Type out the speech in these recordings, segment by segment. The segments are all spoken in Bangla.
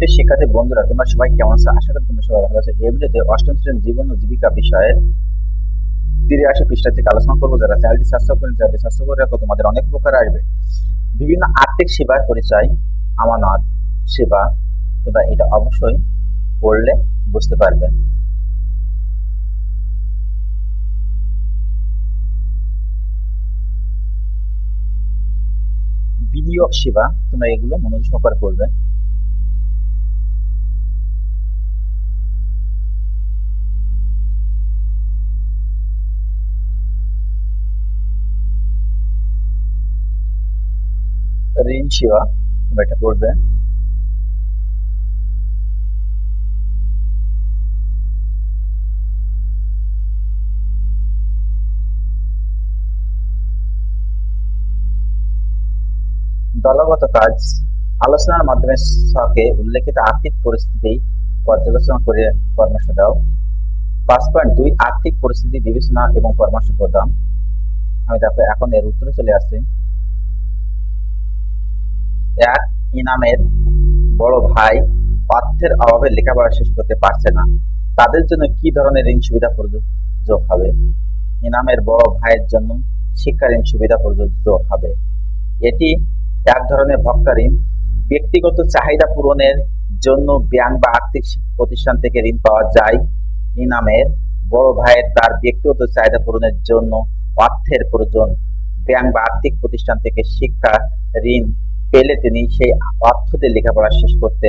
প্রিয় শিক্ষার্থী বন্ধুরা, তোমরা সবাই কেমন আছো? আশা করি তোমরা সবাই ভালো আছো। এই ভিডিওতে অষ্টম শ্রেণির জীবন ও জীবিকা বিষয়ে তিরাশি পৃষ্ঠা থেকে আলোচনা করব। যারা চ্যানেলটি সাবস্ক্রাইব করেন, চ্যানেলটি করে রাখো, তোমাদের অনেক উপকার আসবে। বিভিন্ন আর্থিক সেবার পরিচয়, আমানত সেবা, তোমরা এটা অবশ্যই পড়লে বুঝতে পারবে। বিনিয়োগ সেবা তোমরা এগুলো মনোযোগ সহকারে পড়বে। ঋণ এটা দলগত কাজ, আলোচনার মাধ্যমে সকে উল্লেখিত আর্থিক পরিস্থিতি পর্যালোচনা করে পরামর্শ দাও। পাঁচ পয়েন্ট দুই, আর্থিক পরিস্থিতি বিবেচনা এবং পরামর্শ প্রদান। আমি দেখো এখন এর উত্তরে চলে আসছি। এক ইনামের বড় ভাই অর্থের অভাবে লেখাপড়া শেষ করতে পারছে না। তাদের জন্য কি ধরনের ঋণ সুবিধা প্রযোজ্য হবে? ইনামের বড় ভাইয়ের জন্য শিক্ষা ঋণ সুবিধা প্রযোজ্য হবে? এটি এক ধরনের ভক্তা ঋণ। ব্যক্তিগত চাহিদা পূরণের জন্য ব্যাংক বা আর্থিক প্রতিষ্ঠান থেকে ঋণ পাওয়া যায়। ইনামের বড় ভাইয়ের তার ব্যক্তিগত চাহিদা পূরণের জন্য অর্থের প্রয়োজন। ব্যাংক বা আর্থিক প্রতিষ্ঠান থেকে শিক্ষা ঋণ পেলে তিনি সেই অর্থ দিয়ে লেখাপড়া শেষ করতে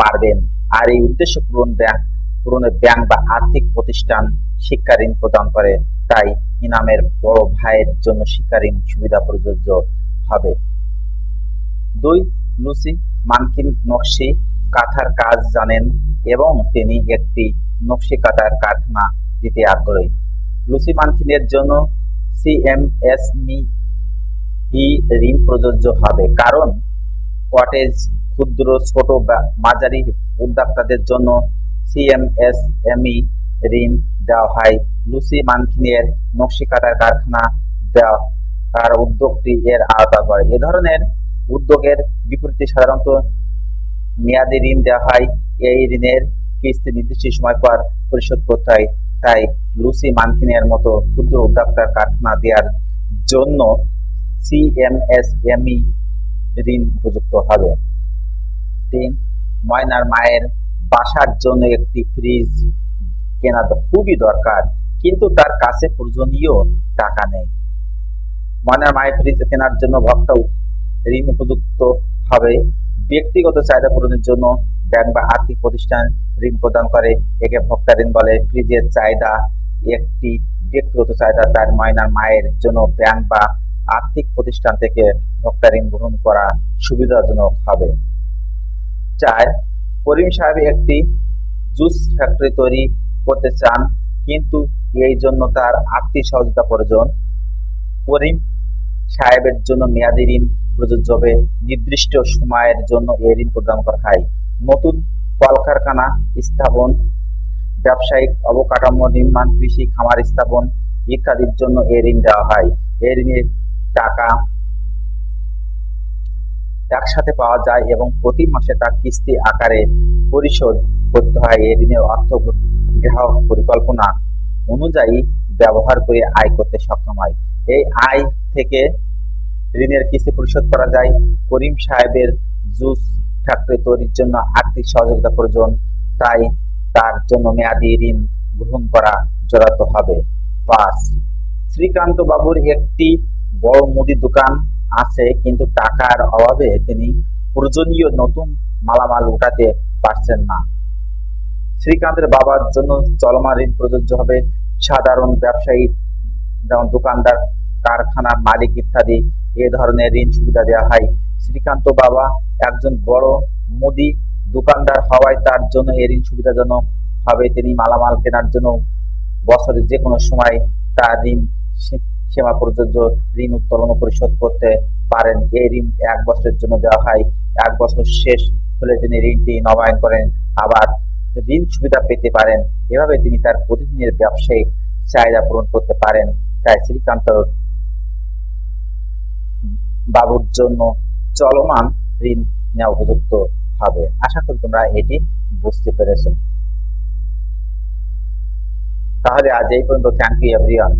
পারবেন। আর এই উদ্দেশ্য পূরণ ব্যাংক, পূরণে ব্যাংক বা আর্থিক প্রতিষ্ঠান শিক্ষা ঋণ প্রদান করে। তাই ইনামের বড় ভাইয়ের জন্য শিক্ষা ঋণ সুবিধা প্রযোজ্য হবে। দুই, লুসি মানকিন নকশি কাঁথার কাজ জানেন এবং তিনি একটি নকশি কাঁথার কারখানা দিতে আগ্রহী। লুসি মানকিনের জন্য সিএমএসমি ই ঋণ প্রযোজ্য হবে। কারণ কটেজ ক্ষুদ্র, ছোট বা মাঝারি উদ্যোক্তাদের জন্য সিএমএসএমই ঋণ দেওয়া হয়। লুসি মানকিনের নকশি কাটার কারখানা দেওয়া, তার উদ্যোগটি এর আওতা করে। এ ধরনের উদ্যোগের বিপরীতে সাধারণত মেয়াদি ঋণ দেওয়া হয়। এই ঋণের কিস্তি নির্দিষ্ট সময় পর পরিশোধ করতে হয়। তাই লুসি মানকিনের মতো ক্ষুদ্র উদ্যোক্তার কারখানা দেওয়ার জন্য সিএমএসএমই ঋণ উপযুক্ত হবে। তিন, ময়নার মায়ের বাসার জন্য একটি ফ্রিজ কেনা তো খুবই দরকার, কিন্তু তার কাছে প্রয়োজনীয় টাকা নেই। ময়নার মায়ের ফ্রিজ কেনার জন্য ভক্ত ঋণ উপযুক্ত হবে। ব্যক্তিগত চাহিদা পূরণের জন্য ব্যাংক বা আর্থিক প্রতিষ্ঠান ঋণ প্রদান করে। একে ভক্তা ঋণ বলে। ফ্রিজের চাহিদা একটি ব্যক্তিগত চাহিদা। তার ময়নার মায়ের জন্য ব্যাংক বা আর্থিক প্রতিষ্ঠান থেকে ভোক্তা ঋণ গ্রহণ করা সুবিধাজনক হবে। চার, করিম সাহেব একটি জুস ফ্যাক্টরি তৈরি করতে চান, কিন্তু এই জন্য তার আর্থিক সহযোগিতা প্রয়োজন। করিম সাহেবের জন্য মেয়াদি ঋণ প্রযোজ্য হবে। নির্দিষ্ট সময়ের জন্য এই ঋণ প্রদান করা হয়। নতুন কলকারখানা স্থাপন, ব্যবসায়িক অবকাঠামো নির্মাণ, কৃষি খামার স্থাপন ইত্যাদির জন্য এই ঋণ দেওয়া হয়। এই ঋণের টাকা একসাথে পাওয়া যায় এবং প্রতি মাসে তার কিস্তি আকারে পরিশোধ করতে হয়। এই ঋণের অর্থ গ্রাহক পরিকল্পনা অনুযায়ী ব্যবহার করে আয় করতে সক্ষম হয়। এই আয় থেকে ঋণের কিস্তি পরিশোধ করা যায়। করিম সাহেবের জুস ফ্যাক্টরি তৈরির জন্য আর্থিক সহযোগিতা প্রয়োজন, তাই তার জন্য মেয়াদি ঋণ গ্রহণ করা জড়াতে হবে। পাঁচ শ্রীকান্ত বাবুর একটি বড় মুদি দোকান আছে, কিন্তু টাকার অভাবে তিনি প্রয়োজনীয় নতুন মালামাল উঠাতে পারছেন না। শ্রীকান্তের বাবার জন্য চলমান ঋণ প্রযোজ্য হবে। সাধারণ ব্যবসায়ী, যেমন দোকানদার, কারখানার মালিক ইত্যাদি, এ ধরনের ঋণ সুবিধা দেওয়া হয়। শ্রীকান্ত বাবা একজন বড় মুদি দোকানদার হওয়ায় তার জন্য এই ঋণ সুবিধাজনক হবে। তিনি মালামাল কেনার জন্য বছরের যে কোনো সময় তার ঋণ সীমা প্রযোজ্য ঋণ উত্তোলন পরিশোধ করতে পারেন। এই ঋণ এক বছরের জন্য দেওয়া হয়। এক বছর শেষ হলে তিনি ঋণটি নবায়ন করেন। আবার ঋণ সুবিধা পেতে পারেন। এভাবে তিনি তার প্রতিদিনের ব্যবসায়িক চাহিদা পূরণ করতে পারেন। তাই শ্রীকান্ত বাবুর জন্য চলমান ঋণ নেওয়া উপযুক্ত হবে। আশা করি তোমরা এটি বুঝতে পেরেছ। তাহলে আজ এই পর্যন্ত। Thank you everyone